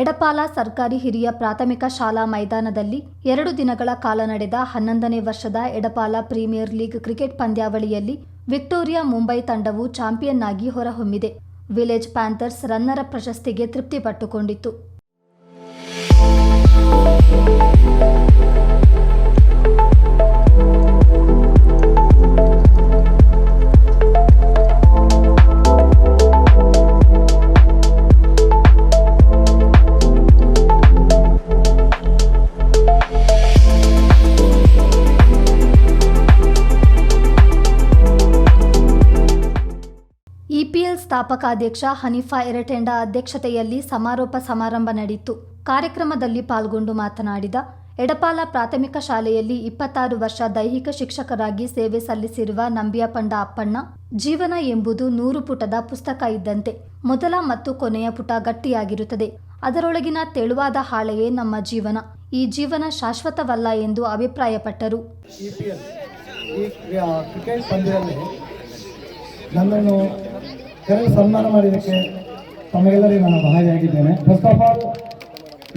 ಎಡಪಾಲ ಸರ್ಕಾರಿ ಹಿರಿಯ ಪ್ರಾಥಮಿಕ ಶಾಲಾ ಮೈದಾನದಲ್ಲಿ ಎರಡು ದಿನಗಳ ಕಾಲ ನಡೆದ ಹನ್ನೊಂದನೇ ವರ್ಷದ ಎಡಪಾಲ ಪ್ರೀಮಿಯರ್ ಲೀಗ್ ಕ್ರಿಕೆಟ್ ಪಂದ್ಯಾವಳಿಯಲ್ಲಿ ವಿಕ್ಟೋರಿಯಾ ಮುಂಬೈ ತಂಡವು ಚಾಂಪಿಯನ್ ಆಗಿ ಹೊರಹೊಮ್ಮಿದೆ. ವಿಲೇಜ್ ಪ್ಯಾಂಥರ್ಸ್ ರನ್ನರ ಪ್ರಶಸ್ತಿಗೆ ತೃಪ್ತಿಪಟ್ಟುಕೊಂಡಿತ್ತು. ಸ್ಥಾಪಕಾಧ್ಯಕ್ಷ ಹನೀಫಾ ಎರಟೆಂಡ ಅಧ್ಯಕ್ಷತೆಯಲ್ಲಿ ಸಮಾರೋಪ ಸಮಾರಂಭ ನಡೆಯಿತು. ಕಾರ್ಯಕ್ರಮದಲ್ಲಿ ಪಾಲ್ಗೊಂಡು ಮಾತನಾಡಿದ, ಎಡಪಾಲ ಪ್ರಾಥಮಿಕ ಶಾಲೆಯಲ್ಲಿ ಇಪ್ಪತ್ತಾರು ವರ್ಷ ದೈಹಿಕ ಶಿಕ್ಷಕರಾಗಿ ಸೇವೆ ಸಲ್ಲಿಸಿರುವ ನಂಬಿಯಪಂಡ ಅಪ್ಪಣ್ಣ, ಜೀವನ ಎಂಬುದು ನೂರು ಪುಟದ ಪುಸ್ತಕ ಇದ್ದಂತೆ, ಮೊದಲ ಮತ್ತು ಕೊನೆಯ ಪುಟ ಗಟ್ಟಿಯಾಗಿರುತ್ತದೆ. ಅದರೊಳಗಿನ ತೆಳುವಾದ ಹಾಳೆಯೇ ನಮ್ಮ ಜೀವನ. ಈ ಜೀವನ ಶಾಶ್ವತವಲ್ಲ ಎಂದು ಅಭಿಪ್ರಾಯಪಟ್ಟರು. ನನ್ನನ್ನು ಕರೆದು ಸನ್ಮಾನ ಮಾಡಿದ್ದಕ್ಕೆ ತಮಗೆಲ್ಲರಿಗೂ ನಾನು ಭಾಗಿಯಾಗಿದ್ದೇನೆ ಫಸ್ಟ್ ಆಫ್ ಆಲ್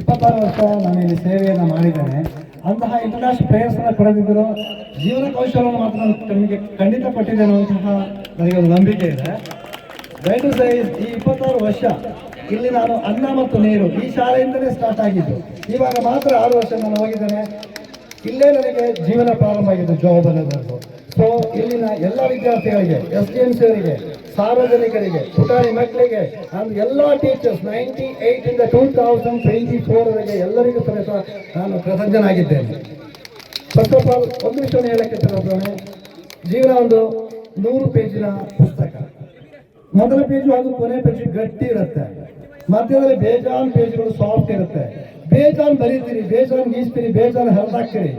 ಇಪ್ಪತ್ತಾರು ವರ್ಷ ನಾನು ಇಲ್ಲಿ ಸೇವೆಯನ್ನು ಮಾಡಿದ್ದೇನೆ. ಅಂತಹ ಇಂಟರ್ನ್ಯಾಷನಲ್ ಪ್ಲೇಯರ್ಸನ್ನು ಪಡೆದಿದ್ದರು ಜೀವನ ಕೌಶಲ್ಯವನ್ನು ಮಾತ್ರ ನಮಗೆ ಖಂಡಿತ ಕೊಟ್ಟಿದ್ದೇನೆ ಅಂತಹ ನನಗೆ ಒಂದು ನಂಬಿಕೆ ಇದೆ. ದಯಟು ಸೈ ಈ ಇಪ್ಪತ್ತಾರು ವರ್ಷ ಇಲ್ಲಿ ನಾನು ಅನ್ನ ಮತ್ತು ನೀರು ಈ ಶಾಲೆಯಿಂದಲೇ ಸ್ಟಾರ್ಟ್ ಆಗಿದ್ದು. ಇವಾಗ ಮಾತ್ರ ಆರು ವರ್ಷ ನಾನು ಹೋಗಿದ್ದೇನೆ. ಇಲ್ಲೇ ನನಗೆ ಜೀವನ ಪ್ರಾರಂಭ ಆಗಿದೆ ಜಾಬ್ ಅನ್ನೋದು ಸೊ ಇಲ್ಲಿನ ಎಲ್ಲ ವಿದ್ಯಾರ್ಥಿಗಳಿಗೆ ಎಸ್ ಡಿ ಎಂ ಸಿ ಅವರಿಗೆ, ಸಾರ್ವಜನಿಕರಿಗೆ, ಪುಟಾಣಿ ಮಕ್ಕಳಿಗೆ ನಾನು ಎಲ್ಲ ಟೀಚರ್ಸ್ ನೈಂಟಿ ಏಟ್ ಇಂದ ಟೂ ತೌಸಂಡ್ ಟ್ವೆಂಟಿ ಫೋರ್ ವರೆಗೆ ಎಲ್ಲರಿಗೂ ಸಮೇತ ನಾನು ಕೃತಜ್ಞನಾಗಿದ್ದೇನೆ ಫಸ್ಟ್ ಆಫ್ ಆಲ್ ಒಂದು ವಿಷಯ ಹೇಳಕ್ಕೆ ಜೀವನ ಒಂದು ನೂರು ಪೇಜಿನ ಪುಸ್ತಕ. ಮೊದಲ ಪೇಜು ಹಾಗೂ ಕೊನೆ ಪೇಜ್ ಗಟ್ಟಿ ಇರುತ್ತೆ. ಮಧ್ಯದಲ್ಲಿ ಬೇಜಾನ್ ಪೇಜ್ಗಳು ಸಾಫ್ಟ್ ಇರುತ್ತೆ. ಬೇಜಾನ್ ಬರೀತೀರಿ, ಬೇಜಾನ್ ಗೀಸ್ತೀರಿ ಬೇಜಾನ್ ಹರಿದಾಕ್ತೀರಿ.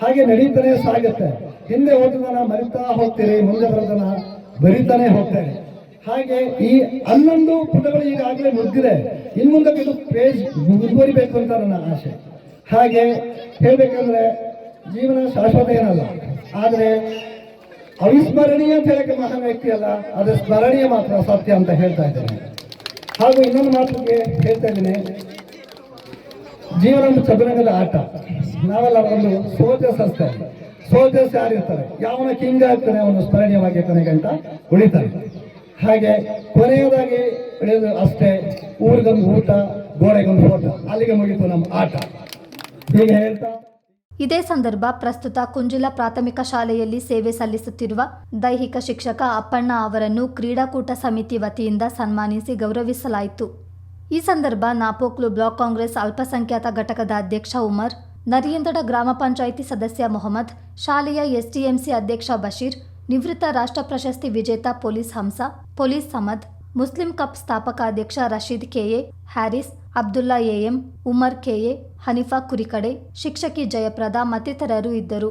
ಹಾಗೆ ನಡೀತಾನೆ ಸಾಗುತ್ತೆ. ಹಿಂದೆ ಹೋದದನ್ನ ಮರಿತಾ ಹೋಗ್ತೀರಿ, ಮುಂದೆ ಬರೋದನ್ನ ಬರಿತಾನೆ ಹೋಗ್ತೇನೆ ಹಾಗೆ ಈ ಹನ್ನೊಂದು ಪುಟಗಳು ಈಗಾಗಲೇ ಮುಗ್ದಿದೆ. ಇನ್ನು ಮುಂದಕ್ಕೆ ಇದು ಪೇಜ್ ಮುಂದುವರಿಬೇಕು ಅಂತ ನನ್ನ ಆಸೆ. ಹಾಗೆ ಹೇಳ್ಬೇಕಂದ್ರೆ ಜೀವನ ಶಾಶ್ವತ ಏನಲ್ಲ, ಆದರೆ ಅವಿಸ್ಮರಣೀಯ ಅಂತ ಹೇಳಕ್ಕೆ ಮಹಾನ್ ವ್ಯಕ್ತಿ ಅಲ್ಲ ಅದು ಸ್ಮರಣೀಯ ಮಾತ್ರ ಸತ್ಯ ಅಂತ ಹೇಳ್ತಾ ಇದ್ದೇನೆ ಹಾಗೂ ಇನ್ನೊಂದು ಮಾತಿಗೆ ಹೇಳ್ತಾ ಇದ್ದೀನಿ. ಜೀವನ ಒಂದು ಚದುರಂಗದ ಆಟ, ನಾವೆಲ್ಲ ಒಂದು ಸೋಚ ಅಷ್ಟೇ ಸೋಲ್ಜರ್ಸ್ ಯಾರಿರ್ತಾರೆ ಯಾವನ ಕಿಂಗ್ ಆಗ್ತಾನೆ, ಅವನು ಸ್ಮರಣೀಯವಾಗಿ ಅಂತ ಉಳಿತಾರೆ. ಹಾಗೆ ಕೊನೆಯದಾಗಿ ಉಳಿಯೋದು ಅಷ್ಟೇ, ಊರಿಗೊಂದು ಊಟ, ಗೋಡೆಗೊಂದು ಓಟ ಅಲ್ಲಿಗೆ ಮುಗಿತು ನಮ್ಮ ಆಟ. ಹೀಗೆ ಹೇಳ್ತಾ ಇದೇ ಸಂದರ್ಭ ಪ್ರಸ್ತುತ ಕುಂಜಿಲ ಪ್ರಾಥಮಿಕ ಶಾಲೆಯಲ್ಲಿ ಸೇವೆ ಸಲ್ಲಿಸುತ್ತಿರುವ ದೈಹಿಕ ಶಿಕ್ಷಕ ಅಪ್ಪಣ್ಣ ಅವರನ್ನು ಕ್ರೀಡಾಕೂಟ ಸಮಿತಿ ವತಿಯಿಂದ ಸನ್ಮಾನಿಸಿ ಗೌರವಿಸಲಾಯಿತು. ಈ ಸಂದರ್ಭ ನಾಪೋಕ್ಲು ಬ್ಲಾಕ್ ಕಾಂಗ್ರೆಸ್ ಅಲ್ಪಸಂಖ್ಯಾತ ಘಟಕದ ಅಧ್ಯಕ್ಷ ಉಮರ್ ನರಿಯಂದಡ ಗ್ರಾಮ ಪಂಚಾಯಿತಿ ಸದಸ್ಯ ಮೊಹಮ್ಮದ್, ಶಾಲೆಯ ಎಸ್ಟಿಎಂಸಿ ಅಧ್ಯಕ್ಷ ಬಶೀರ್, ನಿವೃತ್ತ ರಾಷ್ಟ್ರ ಪ್ರಶಸ್ತಿ ವಿಜೇತ police Hamsa, police Samad, Muslim cup ಸ್ಥಾಪಕ ಅಧ್ಯಕ್ಷ Rasheed KA Haris, Abdulla AM Umar KA Hanifa Kurikade, ಶಿಕ್ಷಕಿ ಜಯಪ್ರದ ಮತ್ತಿತರರು ಇದ್ದರು.